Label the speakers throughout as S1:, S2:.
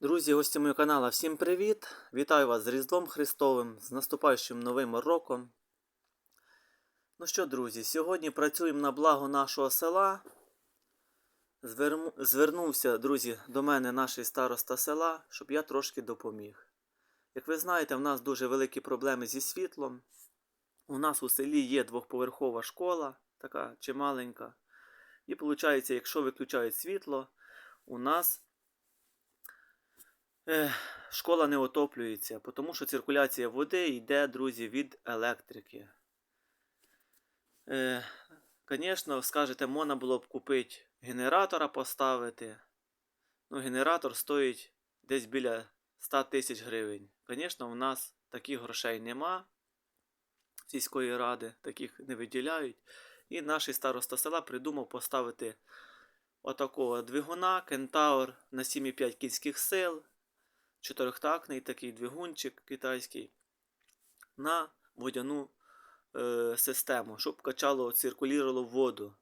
S1: Друзі, гості моєго каналу, всім привіт! Вітаю вас з Різдвом Христовим, з наступаючим новим роком. Ну що, друзі, сьогодні працюємо на благо нашого села. Зверну- Звернувся, друзі, до мене наш староста села, щоб я трошки допоміг. Як ви знаєте, в нас дуже великі проблеми зі світлом. У нас у селі є двохповерхова школа, така чималенька. І виходить, якщо виключають світло, у нас школа не отоплюється, тому що циркуляція води йде, друзі, від електрики. Звісно, скажете, можна було б купити генератора поставити. Ну, генератор стоїть десь біля 100 тисяч гривень. Звісно, у нас таких грошей нема. Сільської ради, таких не виділяють. І наш староста села придумав поставити отакого двигуна Кентаур на 7,5 кінських сил чотирьохтактний такий двигунчик китайський на водяну е, систему, щоб качало, циркулювало воду,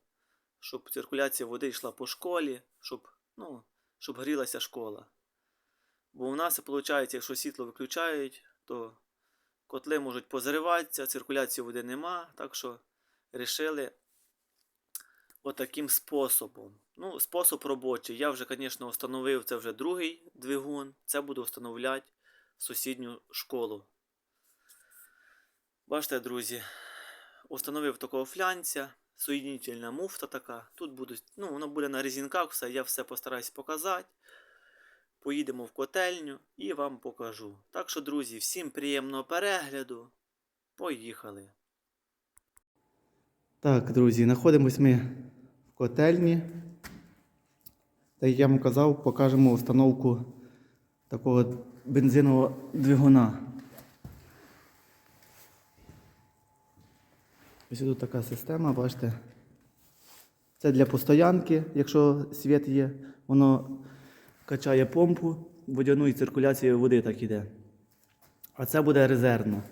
S1: щоб циркуляція води йшла по школі, щоб, ну, щоб грілася школа. Бо у нас, виходить, якщо світло виключають, то котли можуть позриватися, циркуляції води нема, так що вирішили отаким способом. Ну, спосіб робочий. Я вже, звісно, встановив це вже другий двигун. Це буду встановляти в сусідню школу. Бачите, друзі, установив такого флянця, соєдинительна муфта така. Тут будуть, ну, воно буде на резинках, все, я все постараюсь показати. Поїдемо в котельню і вам покажу. Так що, друзі, всім приємного перегляду. Поїхали. Так, друзі, знаходимось ми котельні. Та як я вам казав, покажемо установку такого бензинового двигуна. Ось тут така система, бачите. Це для постоянки, якщо світ є, воно качає помпу, водяну і циркуляція води так іде. А це буде резервно.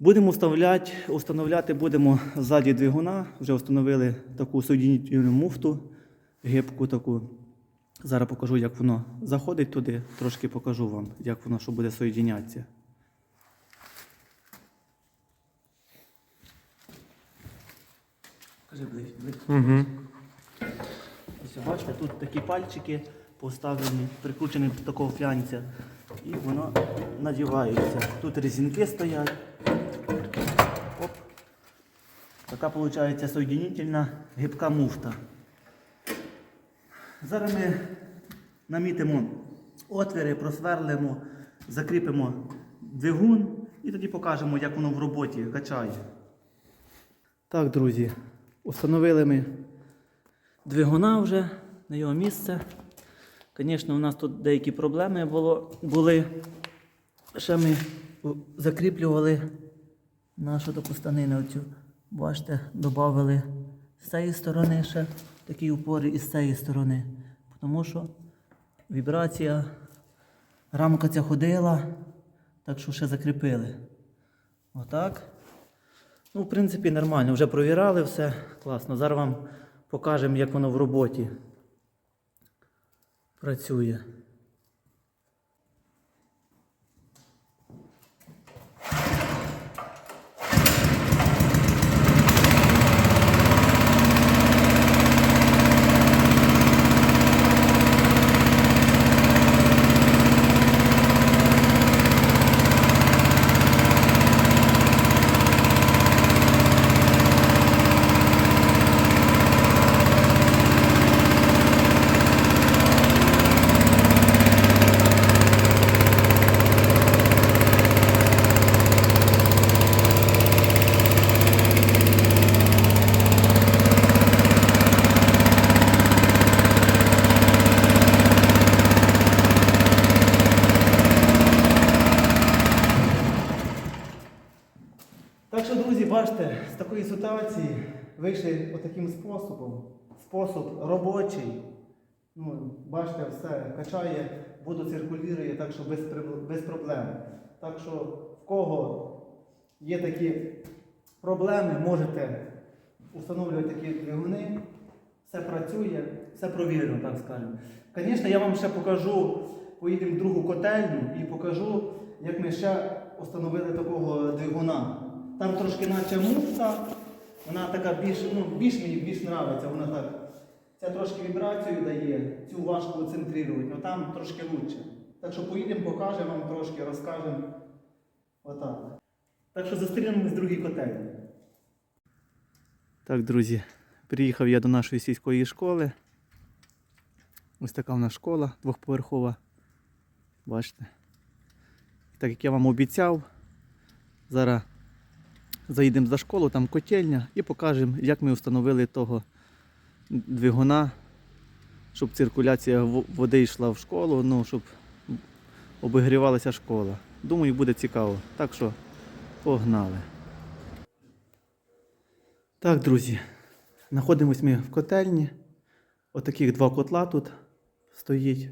S1: Будемо вставляти, установляти будемо ззаді двигуна. Вже встановили таку соєдинительну муфту, гибку таку. Зараз покажу, як воно заходить туди, трошки покажу вам, як воно що буде соєдинятися. Кажи ближче, ближче.
S2: Угу.
S1: Ось бачите, тут такі пальчики поставлені, прикручені до такого флянця. І воно надівається. Тут резинки стоять. Така виходить соєдинительна гибка муфта. Зараз ми намітимо отвіри, просверлимо, закріпимо двигун і тоді покажемо, як воно в роботі качає. Так, друзі, установили ми двигуна вже на його місце. Звісно, у нас тут деякі проблеми було, були. Ще ми закріплювали нашу таку станину. Бачите, додали з цієї сторони ще такі упори і з цієї сторони. Тому що вібрація, рамка ця ходила, так що ще закріпили. Отак. Ну, в принципі, нормально. Вже провірали все. Класно. Зараз вам покажемо, як воно в роботі працює. Так що, друзі, бачите, з такої ситуації вийшли отаким способом. Спосіб робочий. Ну, бачите, все качає, воду циркулює, так що без, без проблем. Так що в кого є такі проблеми, можете встановлювати такі двигуни. Все працює, все провірено, так скажемо. Звісно, я вам ще покажу поїдемо в другу котельню і покажу, як ми ще встановили такого двигуна. Там трошки наче муфта, вона така більш, ну, більш мені більш нравиться, вона так. Ця трошки вібрацію дає, цю важко центрувати, але там трошки краще. Так що поїдемо, покажемо вам трошки, розкажемо. Отак. Так що зустрінемось в другій котельні. Так, друзі, приїхав я до нашої сільської школи. Ось така в нас школа двохповерхова. Бачите. Так як я вам обіцяв, зараз заїдемо за школу, там котельня, і покажемо, як ми встановили того двигуна, щоб циркуляція води йшла в школу, ну, щоб обігрівалася школа. Думаю, буде цікаво. Так що погнали. Так, друзі, знаходимось ми в котельні. Отаких два котла тут стоїть.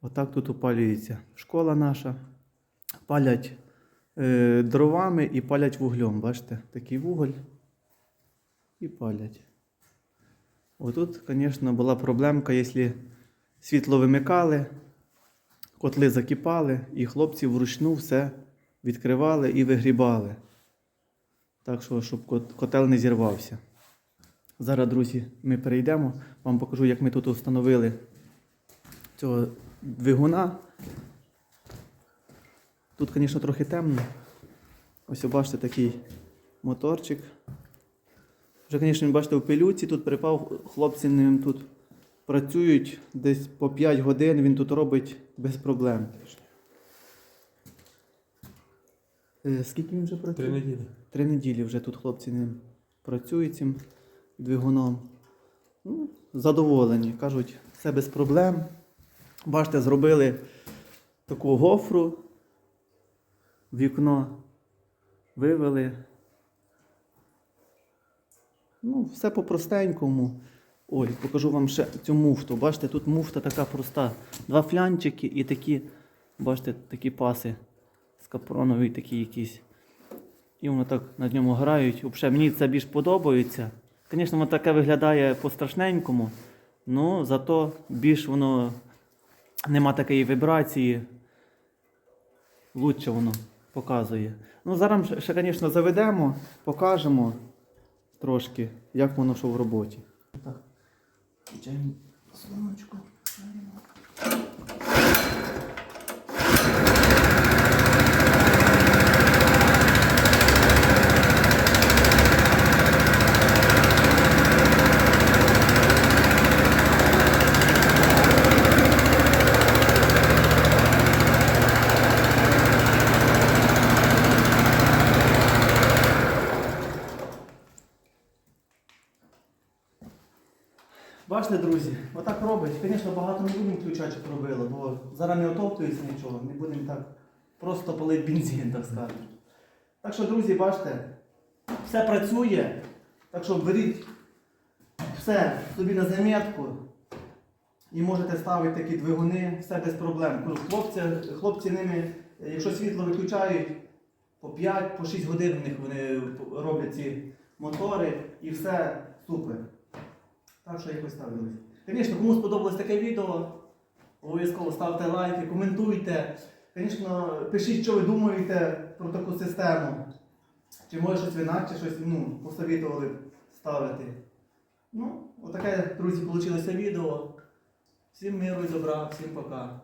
S1: Отак тут опалюється школа наша. Палять дровами і палять вуглем. Бачите, такий вуголь. І палять. Отут, звісно, була проблемка, якщо світло вимикали, котли закипали, і хлопці вручну все відкривали і вигрібали. Так що, щоб котел не зірвався. Зараз, друзі, ми перейдемо. Вам покажу, як ми тут встановили цього двигуна. Тут, звісно, трохи темно. Ось бачите такий моторчик. Вже, звісно, бачите, в пилюці тут припав, хлопці ним тут працюють десь по 5 годин, він тут робить без проблем. Е, Скільки він вже працює?
S3: Три неділі.
S1: Три неділі вже тут хлопці ним працюють цим двигуном. Ну, задоволені. Кажуть, все без проблем. Бачите, зробили таку гофру, вікно вивели. Ну, все по-простенькому. Ой, покажу вам ще цю муфту. Бачите, тут муфта така проста. Два флянчики і такі, бачите, такі паси з капронові такі якісь. І воно так на ньому грають. Взагалі, мені це більш подобається. Звісно, воно таке виглядає по-страшненькому, але зато більш воно нема такої вібрації. Лучше воно показує. Ну, зараз ще, звісно, заведемо, покажемо трошки, як воно що в роботі. Так, включаємо Бачите, друзі, отак робить. Звісно, багато не будемо включати, щоб робило, бо зараз не отоптується нічого, не будемо так просто палити бензин, так скажемо. Так що, друзі, бачите, все працює. Так що беріть все собі на замітку і можете ставити такі двигуни, все без проблем. Хлопці, хлопці ними, якщо світло виключають, по 5, по 6 годин в них вони роблять ці мотори і все супер. Так що якось так. Звісно, кому сподобалось таке відео, обов'язково ставте лайки, коментуйте. Звісно, пишіть, що ви думаєте про таку систему. Чи може щось інакше щось ну, посовітували ставити. Ну, отаке, друзі, вийшло відео. Всім миру і добра, всім пока.